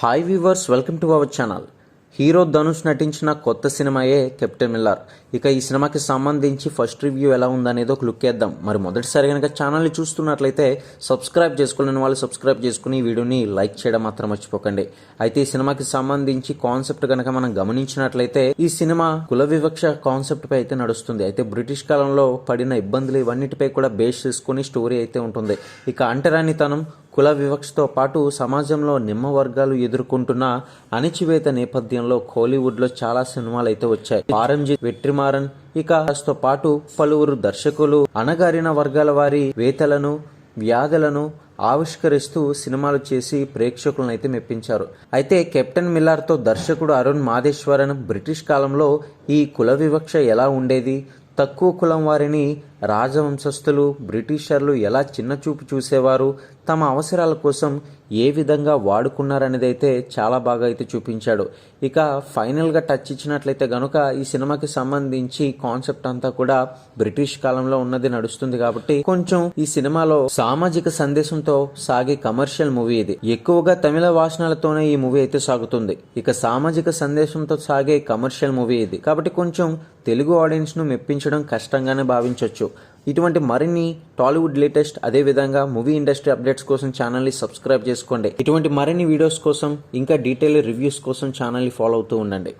Hi viewers welcome to our channel hero Dhanush నటించిన కొత్త సినిమాయే captain Miller ఇక ఈ సినిమాకి సంబంధించి ఫస్ట్ రివ్యూ ఎలా ఉందనేది ఒక లుక్ వేద్దాం. మరి మొదటిసారి కనుక ఛానల్ని చూస్తున్నట్లయితే సబ్స్క్రైబ్ చేసుకోలేని వాళ్ళు సబ్స్క్రైబ్ చేసుకుని వీడియోని లైక్ చేయడం మాత్రం మర్చిపోకండి. అయితే ఈ సినిమాకి సంబంధించి కాన్సెప్ట్ కనుక మనం గమనించినట్లయితే ఈ సినిమా కుల వివక్ష కాన్సెప్ట్ పై అయితే నడుస్తుంది. అయితే బ్రిటిష్ కాలంలో పడిన ఇబ్బందులు ఇవన్నిటిపై కూడా బేస్ చేసుకుని స్టోరీ అయితే ఉంటుంది. ఇక అంటరానితనం కుల వివక్షతో పాటు సమాజంలో నిమ్మ వర్గాలు ఎదుర్కొంటున్న అణిచివేత నేపథ్యంలో కోలీవుడ్లో చాలా సినిమాలు అయితే వచ్చాయి. ఆరంజి వెట్రిమారన్ ఇక తో పాటు పలువురు దర్శకులు అణగారిన వర్గాల వారి వేతలను వ్యాధులను ఆవిష్కరిస్తూ సినిమాలు చేసి ప్రేక్షకులను అయితే మెప్పించారు. అయితే కెప్టెన్ మిల్లార్తో దర్శకుడు అరుణ్ మాదేశ్వరన్ బ్రిటిష్ కాలంలో ఈ కుల వివక్ష ఎలా ఉండేది? తక్కువ కులం వారిని రాజవంశస్థులు బ్రిటిషర్లు ఎలా చిన్నచూపు చూసేవారు తమ అవసరాల కోసం ఏ విధంగా వాడుకున్నారనేది అయితే చాలా బాగా అయితే చూపించాడు. ఇక ఫైనల్గా టచ్ ఇచ్చినట్లయితే గనుక ఈ సినిమాకి సంబంధించి కాన్సెప్ట్ అంతా కూడా బ్రిటిష్ కాలంలో ఉన్నది నడుస్తుంది కాబట్టి కొంచెం ఈ సినిమాలో సామాజిక సందేశంతో సాగే కమర్షియల్ మూవీ ఇది. ఎక్కువగా తమిళ వాసనలతోనే ఈ మూవీ అయితే సాగుతుంది. ఇక సామాజిక సందేశంతో సాగే కమర్షియల్ మూవీ ఇది. కాబట్టి కొంచెం తెలుగు ఆడియన్స్ను మెప్పించడం కష్టంగానే భావించవచ్చు ఇటువంటి మరిన్ని టాలీవుడ్ లేటెస్ట్ అదే విధంగా మూవీ ఇండస్ట్రీ అప్డేట్స్ కోసం ఛానల్ని సబ్స్క్రైబ్ చేసుకోండి. ఇటువంటి మరిన్ని వీడియోస్ కోసం ఇంకా డీటెయిల్ రివ్యూస్ కోసం ఛానల్ని ఫాలో అవుతూ ఉండండి.